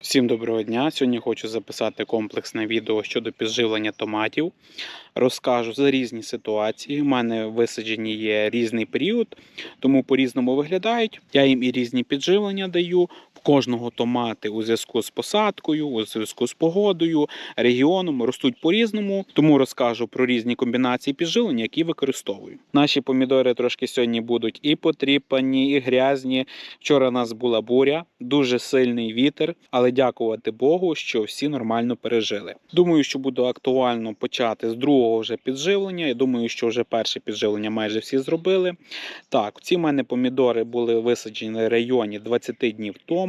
Всім доброго дня! Сьогодні хочу записати комплексне відео щодо підживлення томатів. Розкажу за різні ситуації. У мене висаджені є різний період, тому по-різному виглядають. Я їм і різні підживлення даю. Кожного томати у зв'язку з посадкою, у зв'язку з погодою, регіоном ростуть по-різному. Тому розкажу про різні комбінації підживлення, які використовую. Наші помідори трошки сьогодні будуть і потріпані, і грязні. Вчора у нас була буря, дуже сильний вітер, але дякувати Богу, що всі нормально пережили. Думаю, що буде актуально почати з другого вже підживлення. Я думаю, що вже перше підживлення майже всі зробили. Так, ці в мене помідори були висаджені в районі 20 днів тому.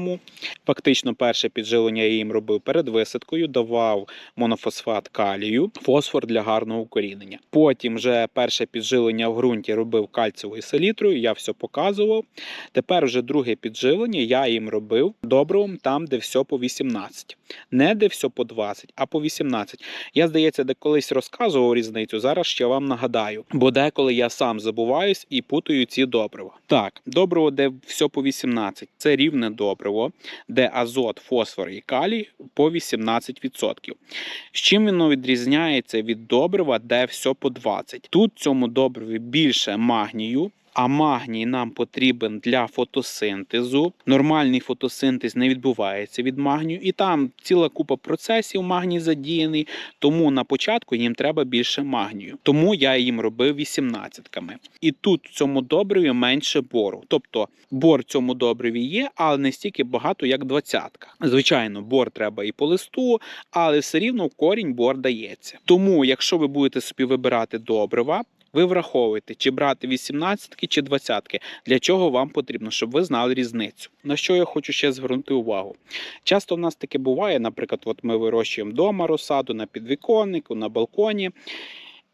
Фактично, перше підживлення я їм робив перед висадкою, давав монофосфат калію, фосфор для гарного укорінення. Потім вже перше підживлення в ґрунті робив кальцієвою селітрою, я все показував. Тепер вже друге підживлення я їм робив добривом там, де все по 18. Не де все по 20, а по 18. Я, здається, де колись розказував різницю. Зараз ще вам нагадаю, бо деколи я сам забуваюсь і путаю ці добрива. Так, добриво, де все по 18, це рівне добриво, де азот, фосфор і калій по 18%. З чим воно відрізняється від добрива, де все по 20. Тут в цьому добриві більше магнію. А магній нам потрібен для фотосинтезу. Нормальний фотосинтез не відбувається від магнію, і там ціла купа процесів магній задіяний. Тому на початку їм треба більше магнію. Тому я їм робив 18-ками. І тут в цьому добриві менше бору. Тобто бор в цьому добриві є, але не стільки багато, як двадцятка. Звичайно, бор треба і по листу, але все рівно корінь бор дається. Тому, якщо ви будете собі вибирати добрива, ви враховуєте, чи брати 18 чи 20 Для чого вам потрібно, щоб ви знали різницю. На що я хочу ще звернути увагу? Часто в нас таке буває, наприклад, от ми вирощуємо вдома розсаду на підвіконнику, на балконі.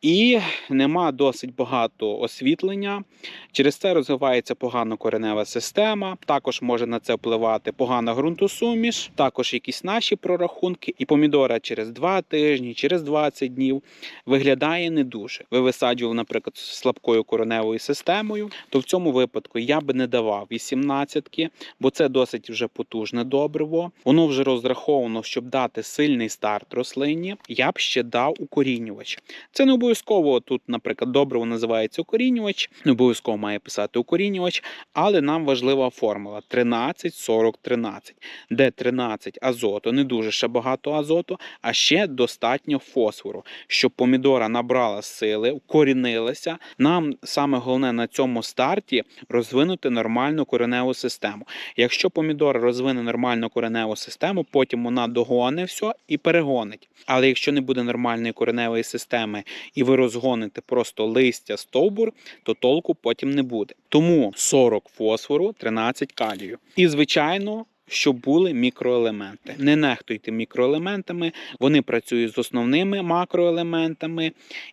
І нема досить багато освітлення. Через це розвивається погано коренева система. Також може на це впливати погана ґрунтосуміш, також якісь наші прорахунки. І помідора через 2 тижні, через 20 днів виглядає не дуже. Ви висаджували, наприклад, слабкою кореневою системою, то в цьому випадку я би не давав 18-ки, бо це досить вже потужне добриво. Воно вже розраховано, щоб дати сильний старт рослині. Я б ще дав укорінювач. Це не обов'язково тут, наприклад, добриво називається укорінювач, не обов'язково має писати укорінювач, але нам важлива формула 13, 40, 13, де 13 азоту, не дуже ще багато азоту, а ще достатньо фосфору, щоб помідора набрала сили, укорінилася. Нам саме головне на цьому старті розвинути нормальну кореневу систему. Якщо помідор розвине нормальну кореневу систему, потім вона догоне все і перегонить. Але якщо не буде нормальної кореневої системи і ви розгоните просто листя стовбур, то толку потім не буде. Тому 40 фосфору, 13 калію. І звичайно. Щоб були мікроелементи. Не нехтуйте мікроелементами, вони працюють з основними макроелементами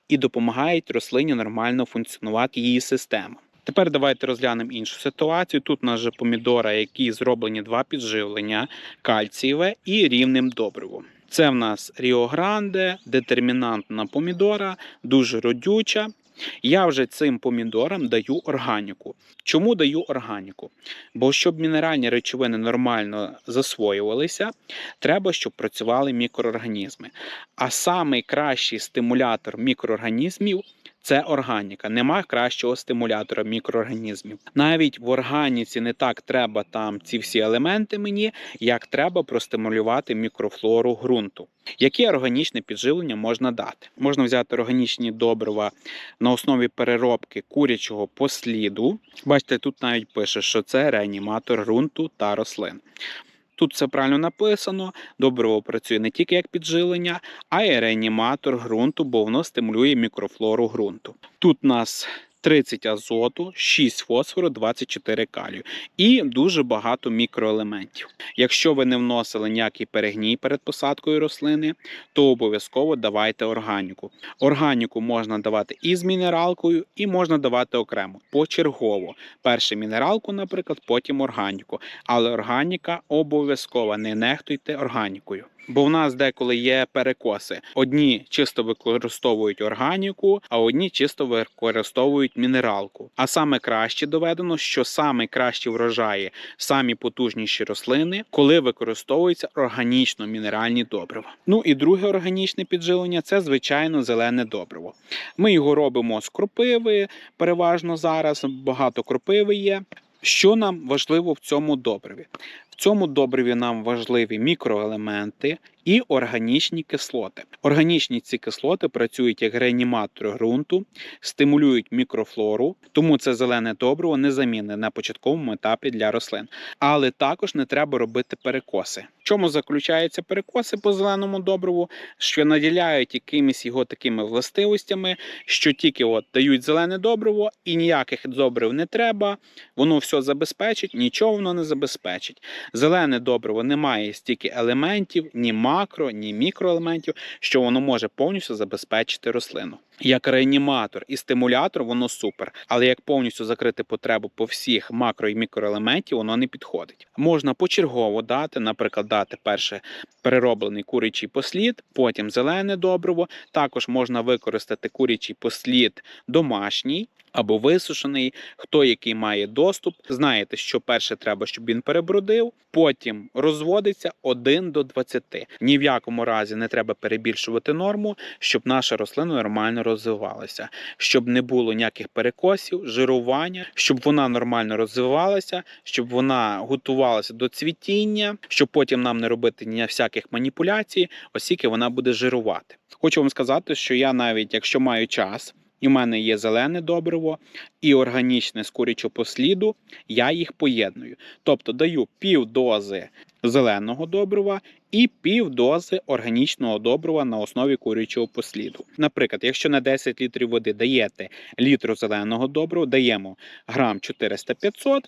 і допомагають рослині нормально функціонувати її система. Тепер давайте розглянемо іншу ситуацію. Тут у нас же помідора, які зроблені два підживлення кальцієве і рівним добривом. Це в нас Ріогранде, детермінантна помідора, дуже родюча. Я вже цим помідорам даю органіку. Чому даю органіку? Бо щоб мінеральні речовини нормально засвоювалися, треба, щоб працювали мікроорганізми. А найкращий стимулятор мікроорганізмів це органіка. Нема кращого стимулятора мікроорганізмів. Навіть в органіці не так треба там ці всі елементи мені, як треба простимулювати мікрофлору ґрунту. Яке органічне підживлення можна дати? Можна взяти органічні добрива на основі переробки курячого посліду. Бачите, тут навіть пише, що це реаніматор ґрунту та рослин. Тут все правильно написано. Добриво працює не тільки як підживлення, а й реаніматор ґрунту, бо воно стимулює мікрофлору ґрунту. Тут у нас 30 азоту, 6 фосфору, 24 калію і дуже багато мікроелементів. Якщо ви не вносили ніякий перегній перед посадкою рослини, то обов'язково давайте органіку. Органіку можна давати і з мінералкою, і можна давати окремо почергово. Перше мінералку, наприклад, потім органіку. Але органіка обов'язкова, не нехтуйте органікою. Бо в нас деколи є перекоси. Одні чисто використовують органіку, а одні чисто використовують мінералку. А саме краще доведено, що саме кращі врожаї, самі потужніші рослини, коли використовуються органічно-мінеральні добрива. Ну і друге органічне підживлення це звичайно зелене добриво. Ми його робимо з кропиви, переважно зараз багато кропиви є. Що нам важливо в цьому добриві? Цьому добриві нам важливі мікроелементи і органічні кислоти. Органічні ці кислоти працюють як реаніматори ґрунту, стимулюють мікрофлору, тому це зелене добриво незамінне на початковому етапі для рослин. Але також не треба робити перекоси. В чому заключаються перекоси по зеленому добриву, що наділяють якимись його такими властивостями, що тільки от дають зелене добриво і ніяких добрив не треба, воно все забезпечить, нічого воно не забезпечить. Зелене добриво не має стільки елементів, ні макро, ні мікроелементів, що воно може повністю забезпечити рослину. Як реаніматор і стимулятор, воно супер, але як повністю закрити потребу по всіх макро і мікроелементів, воно не підходить. Можна почергово дати, наприклад, дати перше перероблений курячий послід, потім зелене добриво. Також можна використати курячий послід домашній. Або висушений, хто який має доступ. Знаєте, що перше треба, щоб він перебродив, потім розводиться 1 до 20. Ні в якому разі не треба перебільшувати норму, щоб наша рослина нормально розвивалася, щоб не було ніяких перекосів, жирування, щоб вона нормально розвивалася, щоб вона готувалася до цвітіння, щоб потім нам не робити ні всяких маніпуляцій, оскільки вона буде жирувати. Хочу вам сказати, що я навіть якщо маю час. І в мене є зелене добриво і органічне з курячого посліду, я їх поєдную. Тобто даю пів дози зеленого добрива і пів дози органічного добрива на основі курячого посліду. Наприклад, якщо на 10 літрів води даєте літру зеленого добрива, даємо грам 400-500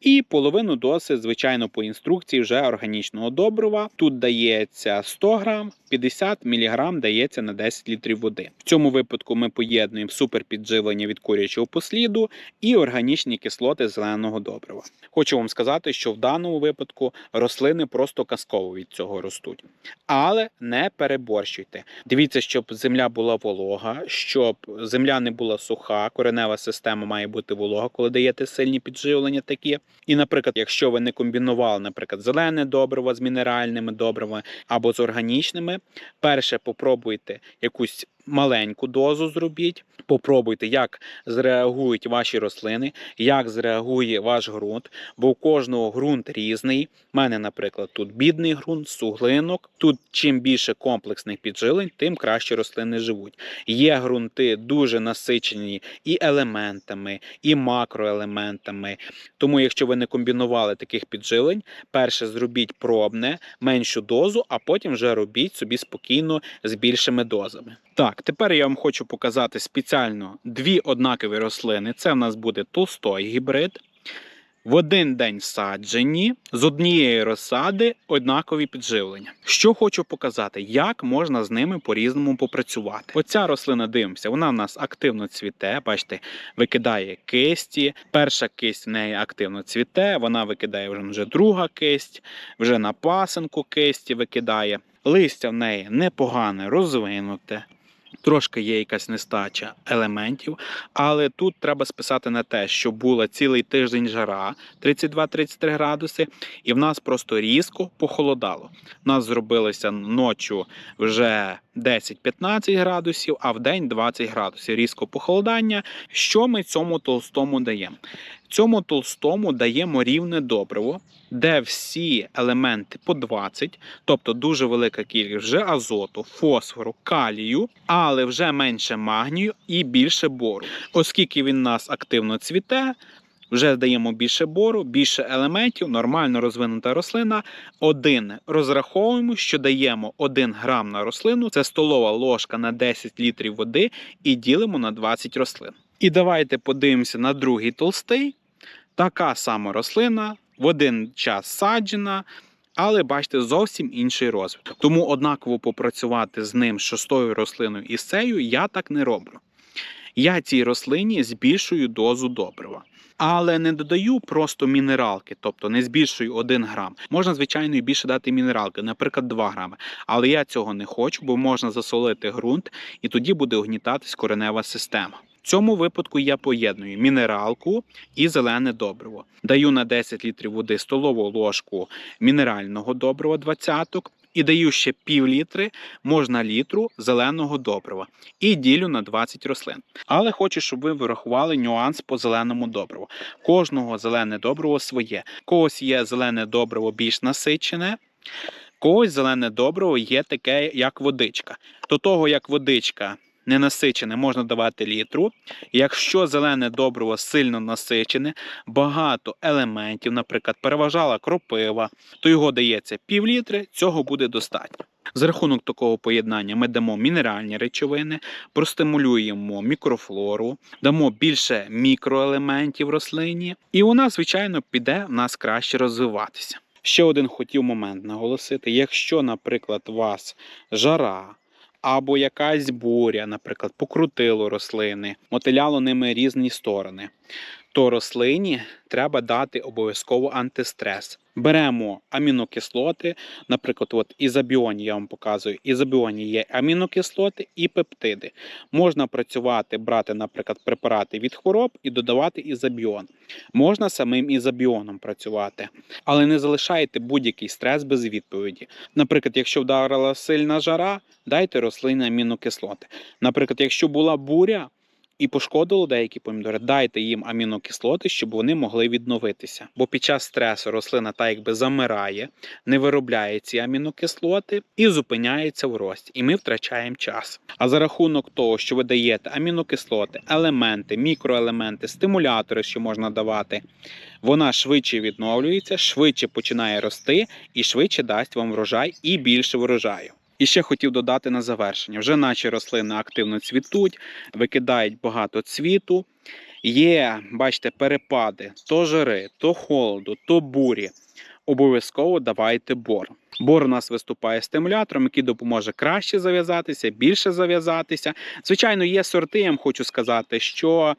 і половину дози, звичайно, по інструкції вже органічного добрива. Тут дається 100 грам, 50 мг дається на 10 літрів води. В цьому випадку ми поєднуємо суперпідживлення від курячого посліду і органічні кислоти зеленого добрива. Хочу вам сказати, що в даному випадку рослини просто казково від цього ростуть. Але не переборщуйте. Дивіться, щоб земля була волога, щоб земля не була суха, коренева система має бути волога, коли даєте сильні підживлення такі. І, наприклад, якщо ви не комбінували, наприклад, зелене добриво з мінеральними добривами або з органічними, перше попробуйте якусь маленьку дозу зробіть. Попробуйте, як зреагують ваші рослини, як зреагує ваш ґрунт, бо у кожного ґрунт різний. У мене, наприклад, тут бідний ґрунт, суглинок. Тут чим більше комплексних піджилень, тим краще рослини живуть. Є ґрунти дуже насичені і елементами, і макроелементами. Тому, якщо ви не комбінували таких піджилень, перше зробіть пробне, меншу дозу, а потім вже робіть собі спокійно з більшими дозами. Так, тепер я вам хочу показати спеціально дві однакові рослини. Це в нас буде толстой гібрид. В один день саджені з однієї розсади однакові підживлення. Що хочу показати, як можна з ними по-різному попрацювати. Оця рослина дивимося, вона в нас активно цвіте. Бачите, викидає кисті. Перша кисть в неї активно цвіте, вона викидає вже, вже друга кисть, вже на пасенку кисті викидає. Листя в неї непогане, розвинуте. Трошки є якась нестача елементів, але тут треба списати на те, що була цілий тиждень жара 32-33 градуси, і в нас просто різко похолодало. У нас зробилося ночі вже 10-15 градусів, а в день 20 градусів. Різко похолодання. Що ми цьому толстому даємо? Цьому толстому даємо рівне добриво, де всі елементи по 20, тобто дуже велика кількість вже азоту, фосфору, калію, але вже менше магнію і більше бору. Оскільки він нас активно цвіте, вже даємо більше бору, більше елементів, нормально розвинута рослина. Один розраховуємо, що даємо 1 грам на рослину, це столова ложка на 10 літрів води, і ділимо на 20 рослин. І давайте подивимося на другий толстий. Така сама рослина, в один час саджена, але бачите, зовсім інший розвиток. Тому однаково попрацювати з ним шостою рослиною і з я так не роблю. Я цій рослині збільшую дозу добрива. Але не додаю просто мінералки, тобто не збільшую 1 грам. Можна, звичайно, і більше дати мінералки, наприклад, 2 грами. Але я цього не хочу, бо можна засолити ґрунт, і тоді буде огнітатись коренева система. Цьому випадку я поєдную мінералку і зелене добриво. Даю на 10 літрів води столову ложку мінерального добрива 20 і даю ще пів літри, можна літру зеленого добрива і ділю на 20 рослин. Але хочу, щоб ви врахували нюанс по зеленому добриву. Кожного зелене добриво своє. Когось є зелене добриво більш насичене. Когось зелене добриво є таке, як водичка. До того, як водичка ненасичене, можна давати літру. Якщо зелене добриво сильно насичене, багато елементів, наприклад, переважала кропива, то його дається пів літри, цього буде достатньо. За рахунок такого поєднання ми дамо мінеральні речовини, простимулюємо мікрофлору, дамо більше мікроелементів рослині, і вона, звичайно, піде в нас краще розвиватися. Ще один хотів момент наголосити: якщо, наприклад, у вас жара. Або якась буря, наприклад, покрутило рослини, мотиляло ними різні сторони, то рослині треба дати обов'язково антистрес. Беремо амінокислоти, наприклад, от ізобіоні я вам показую. Ізобіоні є амінокислоти і пептиди. Можна працювати, брати, наприклад, препарати від хвороб і додавати ізобіон. Можна самим ізобіоном працювати, але не залишайте будь-який стрес без відповіді. Наприклад, якщо вдарила сильна жара, дайте рослині амінокислоти. Наприклад, якщо була буря. І пошкодило деякі помідори, дайте їм амінокислоти, щоб вони могли відновитися. Бо під час стресу рослина так якби замирає, не виробляє ці амінокислоти і зупиняється в рості. І ми втрачаємо час. А за рахунок того, що ви даєте амінокислоти, елементи, мікроелементи, стимулятори, що можна давати, вона швидше відновлюється, швидше починає рости і швидше дасть вам врожай і більше врожаю. І ще хотів додати на завершення: вже наші рослини активно цвітуть, викидають багато цвіту. Є, бачите, перепади то жари, то холоду, то бурі. Обов'язково давайте бор. Бор у нас виступає стимулятором, який допоможе краще зав'язатися, більше зав'язатися. Звичайно, є сорти, я вам хочу сказати, що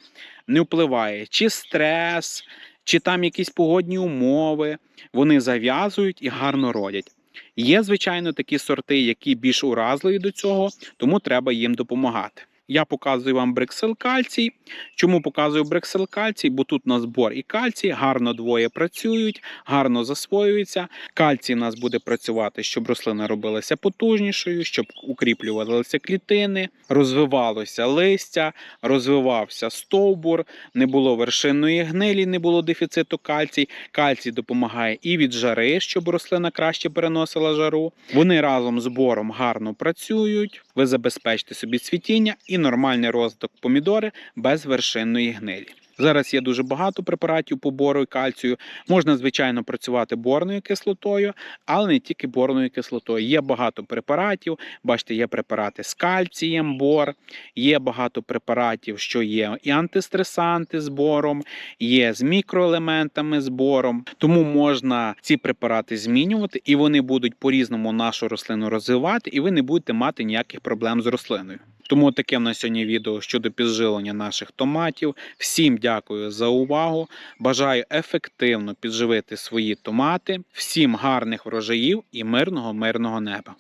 не впливає чи стрес, чи там якісь погодні умови. Вони зав'язують і гарно родять. Є, звичайно, такі сорти, які більш уразливі до цього, тому треба їм допомагати. Я показую вам брексел кальцій. Чому показую брексел кальцій? Бо тут у нас бор і кальцій, гарно двоє працюють, гарно засвоюються. Кальцій у нас буде працювати, щоб рослина робилася потужнішою, щоб укріплювалися клітини, розвивалося листя, розвивався стовбур, не було вершинної гнилі, не було дефіциту кальцій. Кальцій допомагає і від жари, щоб рослина краще переносила жару. Вони разом з бором гарно працюють. Ви забезпечите собі цвітіння і нормальний розвиток помідори без вершинної гнилі. Зараз є дуже багато препаратів по бору і кальцію. Можна, звичайно, працювати борною кислотою, але не тільки борною кислотою. Є багато препаратів. Бачите, є препарати з кальцієм, бор, є багато препаратів, що є і антистресанти з бором, є з мікроелементами з бором. Тому можна ці препарати змінювати, і вони будуть по-різному нашу рослину розвивати, і ви не будете мати ніяких проблем з рослиною. Тому таке на сьогодні відео щодо підживлення наших томатів. Всім дякую за увагу. Бажаю ефективно підживити свої томати. Всім гарних врожаїв і мирного мирного неба.